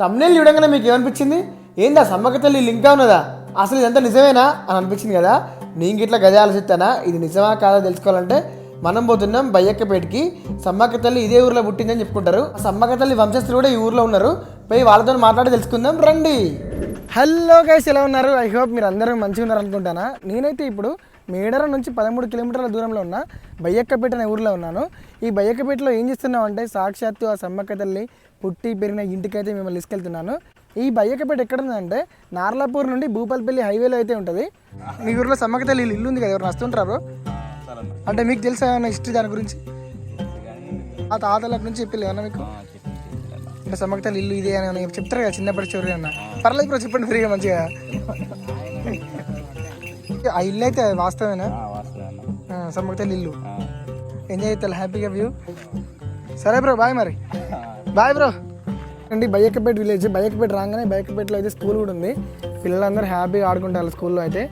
Thumbnail చూడంగానే మీకు ఏమనిపించింది? ఏందా సమ్మక్క తల్లి లింకా ఉన్నదా? అసలు ఇదంతా నిజమేనా? అని అనిపించింది కదా. నేను ఇట్లా గదే ఆలోచిస్తానా? ఇది నిజమా కాదా తెలుసుకోవాలంటే మనం పోతున్నాం బయ్యక్కపేటకి. సమ్మక్క తల్లి ఇదే ఊర్లో పుట్టిందని చెప్పుకుంటారు. ఆ సమ్మక్క తల్లి వంశస్థులు కూడా ఈ ఊర్లో ఉన్నారు. పోయి వాళ్ళతో మాట్లాడి తెలుసుకుందాం రండి. హలో గైస్ ఎలా ఉన్నారు? ఐ హోప్ మీరు అందరూ మంచిగా ఉన్నారు అనుకుంటానా? నేనైతే ఇప్పుడు మేడర నుంచి పదమూడు కిలోమీటర్ల దూరంలో ఉన్న బయ్యక్కపేట అనే ఊర్లో ఉన్నాను. ఈ బయ్యక్కపేటలో ఏం చేస్తున్నాం అంటే సాక్షాత్తు ఆ సమ్మక్క తల్లి పుట్టి పెరిగిన ఇంటికైతే మిమ్మల్ని తీసుకెళ్తున్నాను. ఈ బయ్యక్కపేట ఎక్కడ ఉందంటే నార్లాపూర్ నుండి భూపాలపల్లి హైవేలో అయితే ఉంటుంది. మీ ఊర్లో సమ్మక్క తల్లి ఇల్లు ఉంది కదా ఎవరు వస్తుంటారు అంటే మీకు తెలుసా ఏమైనా హిస్టరీ దాని గురించి? ఆ తాతల నుంచి చెప్పి ఏమన్నా మీకు? అంటే సమ్మక్క తల్లి ఇల్లు ఇదే అని చెప్తారు కదా చిన్నప్పటి స్టోరీ అన్న పర్లేదు బ్రో చెప్పండి ఫ్రీగా మంచిగా. ఆ ఇల్లు అయితే వాస్తవేనా? ఆ, సమ్మక్క తల్లి ఇల్లు. ఎంజాయ్ చేస్తారు హ్యాపీగా వ్యూ సరే బ్రో బాయ్ మరి. బాయ్ బ్రో అండి బయ్యకపేట విలేజ్ బయ్యకపేట రాగానే బయ్యకపేటలో అయితే స్కూల్ కూడా ఉంది. పిల్లలందరూ హ్యాపీగా ఆడుకుంటారు స్కూల్లో అయితే.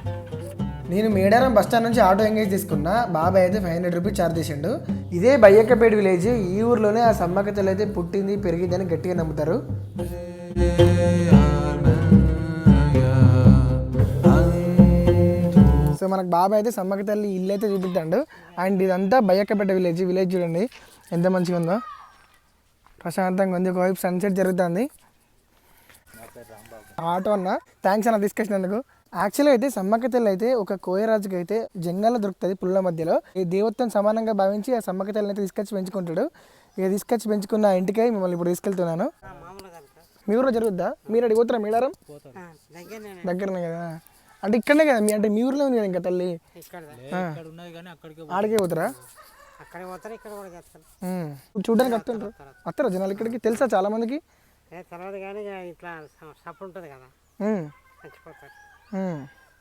నేను మేడారం బస్ స్టాండ్ నుంచి ఆటో ఎంగేజ్ తీసుకున్నా బాబాయ్ అయితే ఫైవ్ హండ్రెడ్ రూపీస్ ఛార్జ్ చేసిండు. ఇదే బయ్యక్కపేట విలేజ్ ఈ ఊర్లోనే ఆ సమ్మక్క తల్లి అయితే పుట్టింది పెరిగిందని గట్టిగా నమ్ముతారు. సో మనకు బాబాయ్ అయితే సమ్మక్క తల్లి ఇల్లు అయితే చూపిస్తాడు అండ్ ఇదంతా బయ్యక్కపేట విలేజ్ విలేజ్ చూడండి. ఎంత మంచిగా ఉందో ప్రశాంతంగా ఉంది. ఒకవైపు సన్సెట్ జరుగుతుంది. ఆటో అన్న థ్యాంక్స్ అన్న తీసుకొచ్చినందుకు. యాక్చువల్గా అయితే సమ్మక్క తల్లి అయితే ఒక కోయరాజుకి అయితే జంగల్లో దొరుకుతుంది పుల్ల మధ్యలో. ఈ దేవత్వం సమానంగా భావించి ఆ సమ్మక్క తల్లిని అయితే తీసుకొచ్చి పెంచుకుంటాడు. ఇక తీసుకొచ్చి పెంచుకున్న ఇంటికై మిమ్మల్ని ఇప్పుడు తీసుకెళ్తున్నాను. మీ ఊరిలో జరుగుద్దా? మీరు అడిగి పోతారా మేడారం? దగ్గరనే కదా. అంటే ఇక్కడనే కదా మీ అంటే మీ ఊర్లో ఉంది కదా ఇంకా తల్లి. ఆడికే పోతారా? అక్కడ పోతారు? ఇక్కడ కూడా చేస్తారు. చూడ్డానికి వస్తుంటారు వస్తారా జనాలు ఇక్కడికి. తెలుసా చాలా మందికి? ఏ తర్వాత కానీ ఇక ఇట్లా స- సప్పు ఉంటుంది కదా. చచ్చిపోతారు.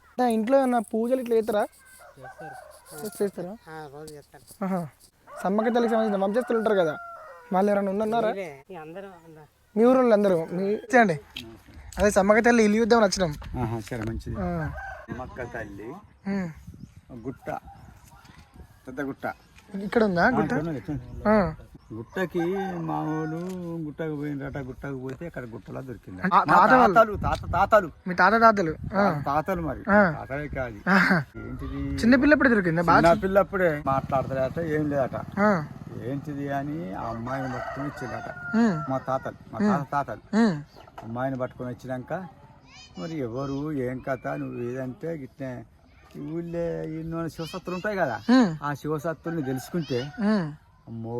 అంటే ఇంట్లో ఏమన్నా పూజలు ఇట్లా చేస్తారా? చేస్తారా. రోజు. సమ్మక్క తల్లికి సంబంధించిన వంశస్థులు ఉంటారు కదా? వాళ్ళు ఎవరైనా ఉన్నారా? అందరూ అందరూ. మీ ఊరు అందరూ. మీ చేయండి. అదే సమ్మక్క తల్లి ఇల్లు యుద్ధం వచ్చినాం. ఆహా, సరే మంచిది. తల్లి. గుట్ట పెద్ద గుట్ట. ఇక్కడ ఉందా గుట్ట. గుట్టకి మామూలు గుట్టకు పోయినరట గుట్టకు పోతే అక్కడ గుట్టలా దొరికింది. తాతలు తాత తాతలు మీ తాత తాతలు. తాతలు మరి. తాతలే కాదు. ఏంటిది చిన్నపిల్లప్పుడు దొరికిందా బాగా చిన్న పిల్లప్పుడే మాట్లాడతారట ఏం లేదట. ఏంటిది అని ఆ అమ్మాయిని పట్టుకొని వచ్చిందట. మా తాతలు మా తాత తాతలు. అమ్మాయిని పట్టుకొని వచ్చినాక మరి ఎవరు ఏం కథ నువ్వు ఏదంటే గిట్నే ఈ ఊళ్ళో ఎన్నో శివసత్తులు ఉంటాయి కదా. ఆ శివసత్తుల్ని తెలుసుకుంటే. అమ్మో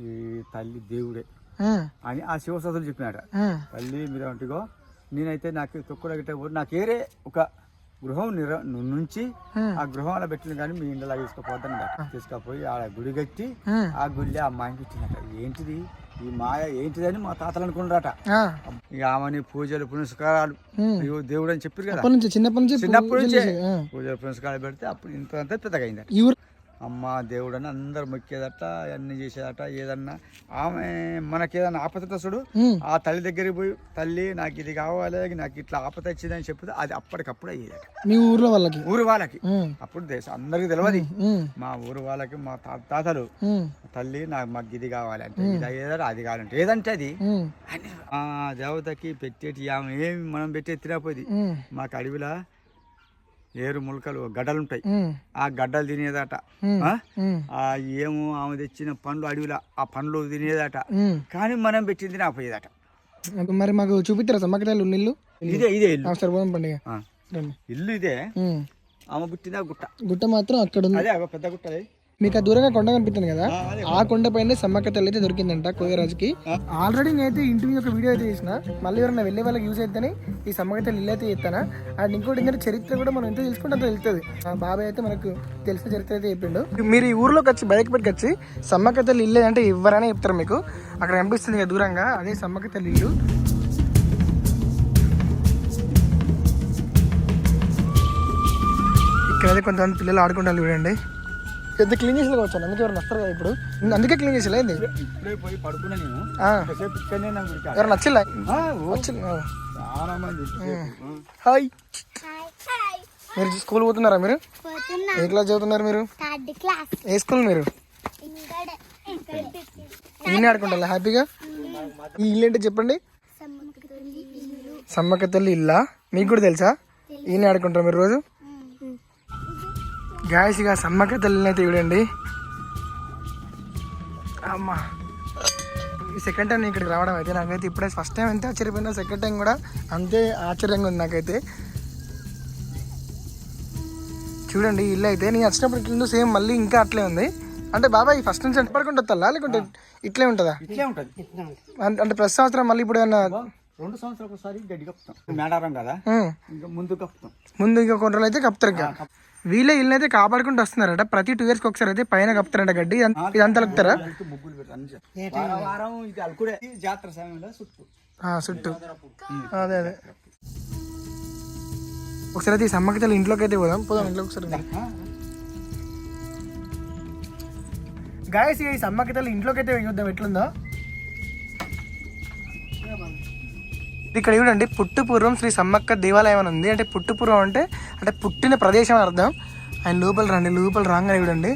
ఈ తల్లి దేవుడే. అని ఆ శివసత్తులు చెప్పినాట ఉమ్. తల్లి మీరు అంటుగో నేనైతే నాకు తొక్కుడ నాకు ఏరే ఒక గృహం నిర నుంచి. ఆ గృహంలో పెట్టిన కానీ మీ ఇంట్లో తీసుకుపోతాను తీసుకుపోయి ఆ గుడి కట్టి. ఆ గుళ్ళే అమ్మాయికి ఇచ్చినట ఏంటిది ఈ మాయ ఏంటిదని మా తాతలు అనుకున్నారట. ఇక ఆమెని పూజలు పునస్కారాలు. అయ్యో దేవుడు అని చెప్పారు కదా అప్పటి నుంచి చిన్నప్పటి నుంచి చిన్నప్పటి పూజలు నుంచే. పూజలు పునస్కారాలు పెడితే అప్పుడు ఇంత పెద్దగా ఊరు అమ్మ దేవుడు అని అందరు మొక్కేదట అన్ని చేసేదట ఏదన్నా ఆమె మనకేదన్నా ఆపద చూడు. ఆ తల్లి దగ్గరికి పోయి తల్లి నాకు ఇది కావాలి నాకు ఇట్లా ఆపద వచ్చిందని చెప్తే అది అప్పటికప్పుడు అయ్యేదట మీ ఊర్లో వాళ్ళకి ఊరు వాళ్ళకి. అప్పుడు దేశం అందరికి తెలియదు. మా ఊరు వాళ్ళకి మా తాతలు. తల్లి నాకు మాకు ఇది కావాలంటే ఇది అయ్యేదట అది కావాలంటే ఏదంటే అది. అని ఆ దేవతకి పెట్టేటి ఆమె ఏమి మనం పెట్టే తినపోయి ఉమ్. మాకు అడవిలా ఏరు ములకలు గడ్డలు ఉంటాయి. ఆ గడ్డలు తినేదట. ఆ? ఏమో ఆమె తెచ్చిన పండ్లు అడవిలా ఆ పండ్లు తినేదట. కానీ మనం పెట్టింది నాపోయేదట అప్పుడు మరి మాకు చూపిస్తారా సమ్మక్కదాలు ఇల్లు ఇదే ఇదే పండుగ. ఇల్లు ఇదే. ఆమె పుట్టిందా గుట్ట గుట్ట మాత్రం అక్కడ ఉంది అదే పెద్ద గుట్ట అది. మీకు ఆ దూరంగా కొండ కనిపిస్తుంది కదా ఆ, కొండ పైన సమ్మక్క తల్లి అయితే దొరికిందంట కోయరాజుకి. ఆల్రెడీ నేనైతే ఇంటి యొక్క వీడియో అయితే చేసిన. మళ్ళీ ఎవరైనా వెళ్ళే వాళ్ళకి యూజ్ అవుతుందని ఈ సమ్మక్క తల్లి ఇల్లు అయితే చేస్తానా? అండ్ ఇంకోటి ఏంటంటే చరిత్ర కూడా మనం ఎంత తెలుసుకుంటే అంత తెలుస్తుంది. ఆ బాబాయ్ అయితే మనకు తెలిసిన చరిత్ర అయితే చెప్పిండు. మీరు ఈ ఊర్లోకి వచ్చి బైక్ పెట్టుకు వచ్చి సమ్మక్క తల్లి ఇల్లు అంటే ఎవరైనా చెప్తారు మీకు. అక్కడ కనిపిస్తుంది కదా దూరంగా అదే సమ్మక్క తల్లి ఇల్లు. ఇక్కడైతే కొంతమంది పిల్లలు ఆడుకుంటారు చూడండి. పెద్ద క్లీన్ చేసి వచ్చాను అందుకే ఎవరు నస్తారు కదా ఇప్పుడు? అందుకే క్లీన్ చేసి ఏంది? ఇప్పుడే పోయి పడుకున్నా నేను. ఆ, కాసేపు ఇక్కడనే నాకు ఉరికాడు. ఎవరు నచ్చిల్లా. చాలా మంది. హాయ్. మీరు స్కూల్ పోతున్నారా మీరు? పోతున్నా. ఏ క్లాస్ చదువుతున్నారు మీరు? ఏ స్కూల్ మీరు? ఇన్ని ఆడుకుంటారా? హ్యాపీగా? ఈ ఇల్లు ఏంటో చెప్పండి. సమ్మక్క తల్లి ఇల్లా. మీకు కూడా తెలుసా. ఈయన ఆడుకుంటారు మీరు రోజు? గాయస్ ఇక సమ్మక్క తల్లిని అయితే చూడండి. అమ్మా. ఈ సెకండ్ టైం ఇక్కడికి రావడం అయితే నాకైతే ఇప్పుడే ఫస్ట్ టైం అంతే ఆశ్చర్యపోయినా సెకండ్ టైం కూడా అంతే ఆశ్చర్యంగా ఉంది నాకైతే. చూడండి ఇల్లు అయితే నేను వచ్చినప్పుడు ఇట్లా సేమ్ మళ్ళీ ఇంకా అట్లే ఉంది. అంటే బాబాయ్ ఫస్ట్ నుంచి పడుకుంటా తల్లా లేకుంటే ఇట్లే ఉంటుందా? ఉంటుంది ఉంటుంది. అంటే ప్రతి సంవత్సరం మళ్ళీ ఇప్పుడు ఏమన్నా రెండు సంవత్సరాలకు ఒకసారి గడ్డి కప్పుతాం. మేడారం కదా? ఇంకా ముందు కప్పుతాం. ముందు ఇంకా కొన్ని రోజులు అయితే కప్తారు ఇంకా. వీళ్ళే ఇల్లు అయితే కాపాడుకుంటూ వస్తున్నారట. ప్రతి టూ ఇయర్స్ ఒకసారి అయితే పైన కప్తారంట గడ్డి. ఇదంతా- ముగ్గులు వారం ఇది అల్కుడే. ఈ జాతర సమయంలో చుట్టూ ఆ, చుట్టూ అదే అదే. ఒకసారి అయితే ఈ సమ్మక్క తల్లి ఇంట్లోకి అయితే పోదాం. పోదాం ఇంట్లోకి ఒకసారి గాయస్ ఈ సమ్మక్క తల్లి ఇంట్లోకి అయితే చూద్దాం. ఎట్లుందో? ఇక్కడ చూడండి పుట్టుపూర్వం శ్రీ సమ్మక్క దేవాలయం అని ఉంది. అంటే పుట్టుపూర్వం అంటే అంటే పుట్టిన ప్రదేశం అర్థం. ఆయన లోపల రండి లోపల రాగానే చూడండి.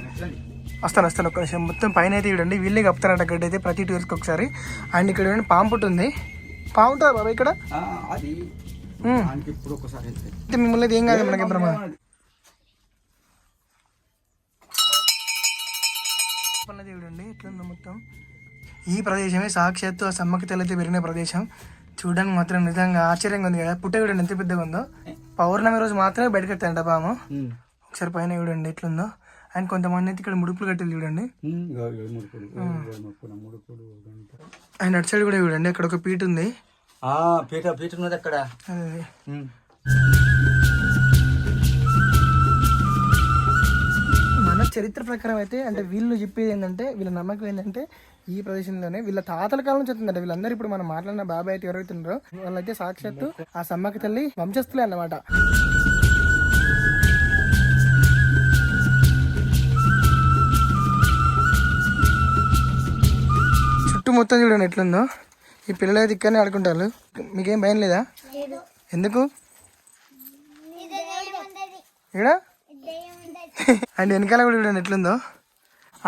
వస్తాను వస్తాను ఒక్క నిమిషం. మొత్తం పైన అయితే చూడండి వీళ్ళే కప్తారంట గడ్డి అయితే ప్రతి టూ ఇయర్స్కి ఒకసారి. అండ్ ఇక్కడ చూడండి పాము పుట్టు ఉంది. పాము ఉంటుందా బాబా ఇక్కడ? అయితే మిమ్మల్ని ఏం కాదు మనకి ప్రమాదం. చూడండి ఎట్లుందో మొత్తం. ఈ ప్రదేశమే సాక్షాత్తు ఆ సమ్మక్క తల్లి అయితే పెరిగిన ప్రదేశం. చూడడానికి మాత్రం నిజంగా ఆశ్చర్యంగా ఉంది కదా. పుట్ట చూడండి ఎంత పెద్దగా ఉందో. పౌర్ణమి రోజు మాత్రమే బయటకు పాము ఉమ్. ఒకసారి పైన చూడండి ఎట్లుందో. అండ్ కొంతమంది అయితే ఇక్కడ ముడుపులు కట్టేది చూడండి. అండ్ అటు సైడ్ కూడా చూడండి అక్కడ ఒక పీట ఉంది. ఆ, పీట పీట ఉన్నది అక్కడ. మన చరిత్ర ప్రకారం అయితే అంటే వీళ్ళు చెప్పేది ఏంటంటే వీళ్ళ నమ్మకం ఏంటంటే ఈ ప్రదేశంలోనే వీళ్ళ తాతల కాలం నుంచి వచ్చిందంట వీళ్ళందరూ ఇప్పుడు మనం మాట్లాడిన బాబాయ్ అయితే ఎవరైతే ఉన్నారో వాళ్ళైతే సాక్షాత్తు ఆ సమ్మక్క తల్లి వంశస్థులే అన్నమాట. చుట్టూ మొత్తం చూడండి ఎట్లుందో. ఈ పిల్లలు అయితే ఇక్కడనే ఆడుకుంటారు. మీకేం భయం లేదా? ఎందుకు? ఇక్కడ అండ్ వెనకాల కూడా చూడండి ఎట్లుందో.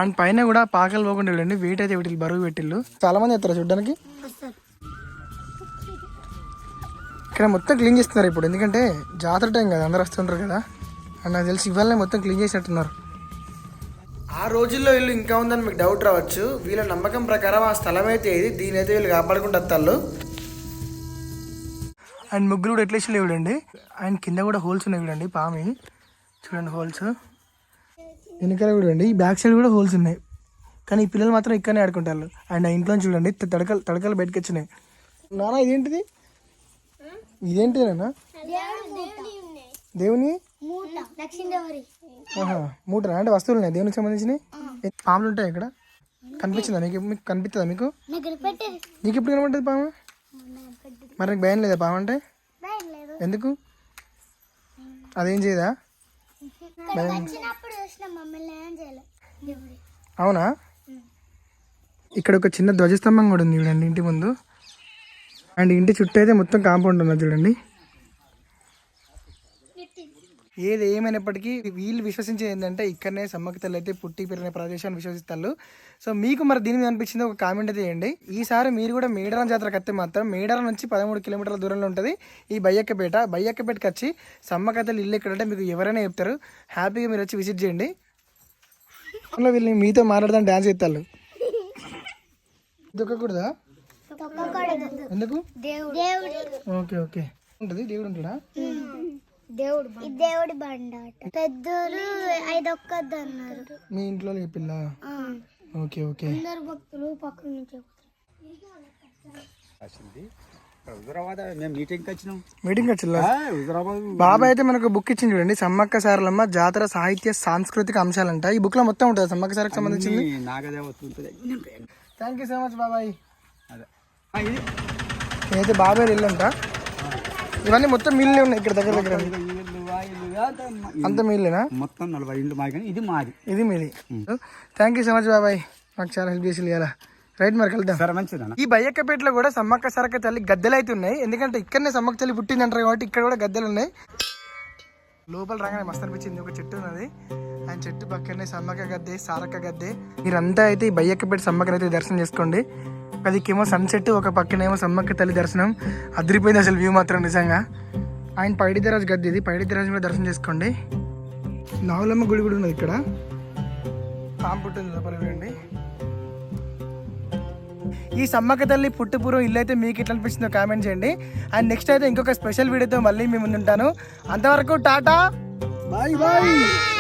అండ్ పైన కూడా పాకలు పోకుండా చూడండి వెయిట్ అయితే వీటికి బరువు పెట్టిల్లు చాలా మంది వస్తారు చూడడానికి. ఇక్కడ మొత్తం క్లీన్ చేస్తున్నారు ఇప్పుడు. ఎందుకంటే జాతర టైం కదా అందరు వస్తుంటారు కదా. అండ్ నాకు తెలిసి ఇవాళనే మొత్తం క్లీన్ చేసినట్టున్నారు ఆ రోజుల్లో వీళ్ళు ఇంకా ఉందని మీకు డౌట్ రావచ్చు. వీళ్ళ నమ్మకం ప్రకారం ఆ స్థలం అయితే ఇది దీని అయితే వీళ్ళు కాపాడుకుంటూ వస్తారు అండ్ ముగ్గురు కూడా ఎట్లా ఇష్టం చూడండి. అండ్ కింద కూడా హోల్స్ ఉన్నాయి చూడండి పామి. చూడండి హోల్స్ వెనకాల కూడా చూడండి. ఈ బ్యాక్ సైడ్ కూడా హోల్స్ ఉన్నాయి. కానీ ఈ పిల్లలు మాత్రం ఇక్కడనే ఆడుకుంటారు. అండ్ ఆ ఇంట్లో చూడండి తడకలు తడకలు బయటకు వచ్చినాయి. నానా ఇదేంటిది? ఇదేంటి నాన్న దేవుని మూటనా అంటే వస్తువులు ఉన్నాయి. దేవునికి సంబంధించినవి? ఏ, పాములు ఉంటాయి ఇక్కడ? కనిపించిందా? మీకు మీకు కనిపిస్తుందా మీకు? నాకు ఎప్పుడు కనబడుతుంది పాము? మరి నీకు భయం లేదా పాము అంటే? ఎందుకు? అదేం చేయదా వచ్చినప్పుడు చూసిన మమ్మల్ని ఏం చేయలేదు దేవుడి అవునా? ఇక్కడ ఒక చిన్న ధ్వజస్తంభం కూడా ఉంది చూడండి ఇంటి ముందు. అండ్ ఇంటి చుట్టూ అయితే మొత్తం కాంపౌండ్ ఉన్నది చూడండి. ఏది ఏమైనప్పటికీ వీళ్ళు విశ్వసించేది ఏంటంటే ఇక్కడనే సమ్మక్క తల్లి అయితే పుట్టి పెరిగిన ప్రదేశాన్ని విశ్వసిస్తారు. సో మీకు మరి దీని మీద అనిపించింది ఒక కామెంట్ అయితే చేయండి. ఈసారి మీరు కూడా మేడారం జాతరకు వస్తే మాత్రం మేడారం నుంచి పదమూడు కిలోమీటర్ల దూరంలో ఉంటుంది ఈ బయ్యక్కపేట. బయ్యక్కపేటకి వచ్చి సమ్మక్క తల్లి ఇల్లు ఎక్కడంటే మీకు ఎవరైనా చెప్తారు. హ్యాపీగా మీరు వచ్చి విజిట్ చేయండి. అందులో వీళ్ళు మీతో మాట్లాడదాం డాన్స్ చేస్తారు. దొక్కకూడదా? ఎందుకు? Okay okay. ఉంటుంది దేవుడు ఉంటాడా? దేవుడు ఈ దేవుడి బండ అట పెద్దలు ఐదు ఒక్కద్దు అన్నారు మీ ఇంట్లో పిల్ల? Okay okay. అందరు భక్తులు పక్కన నుంచి వచ్చింది హుజరాబాద్ మేము మీటింగ్కి వచ్చినాం. మీటింగ్ వచ్చిల్లా? ఆ, హుజరాబాద్ బాబాయ్ అయితే మనకు బుక్ ఇచ్చింది చూడండి. సమ్మక్క సారలమ్మ జాతర సాహిత్య సాంస్కృతిక అంశాలంట. ఈ బుక్లో మొత్తం ఉంటుంది. సమ్మక్క సారకు సంబంధించింది. ఈ నాగదేవత ఉంటుంది. అన్నీ ఉంటాయి. థ్యాంక్ యూ సో మచ్ బాబాయ్. అదే. ఆ, ఇది. నేనైతే బాబాయ్ ఇల్లు అంట ఇవన్నీ మొత్తం మిల్లే ఉన్నాయి ఇక్కడ దగ్గర దగ్గర. ఆ అంతా మిల్లేనా? మొత్తం నలభై ఇండ్లు మాది ఇది మాది. ఇది మీది థ్యాంక్ యూ సో మచ్ బాబాయ్. మాకు చాలా హెల్ప్ చేసి ఇవ్వాలా రైట్ మరి వెళ్దాం సరే మంచిదన్న. ఈ బయ్యక్కపేటలో కూడా సమ్మక్క సరక్క తల్లి గద్దెలు అయితే ఉన్నాయి. ఎందుకంటే ఇక్కడనే సమ్మక్క తల్లి పుట్టిందంటారు కాబట్టి ఇక్కడ కూడా గద్దెలు ఉన్నాయి. లోపల రాగానే మస్తు అనిపించింది. ఒక చెట్టు ఉన్నది. ఆయన చెట్టు పక్కనే సమ్మక్క గద్దె సారక్క గద్దె. మీరంతా అయితే ఈ బయ్యక్కపేట సమ్మక్కని అయితే దర్శనం చేసుకోండి. ఒక దిక్కేమో సన్సెట్ ఒక పక్కనేమో సమ్మక్క తల్లి దర్శనం. అదిరిపోయింది అసలు వ్యూ మాత్రం నిజంగా. ఆయన పైడితరాజు గద్దె ఇది. పైడితరాజు కూడా దర్శనం చేసుకోండి. నావులమ్మ గుడి కూడా ఉన్నది ఇక్కడ. పాంపుట్టుంది లోపల చూడండి. ఈ సమ్మక్క తల్లి పుట్టుపూర్వం ఇల్లు అయితే మీకు ఎట్లా అనిపిస్తుందో కామెంట్ చేయండి. అండ్ నెక్స్ట్ అయితే ఇంకొక స్పెషల్ వీడియోతో మళ్ళీ మీ ముందుంటాను. అంతవరకు టాటా బాయ్ బాయ్.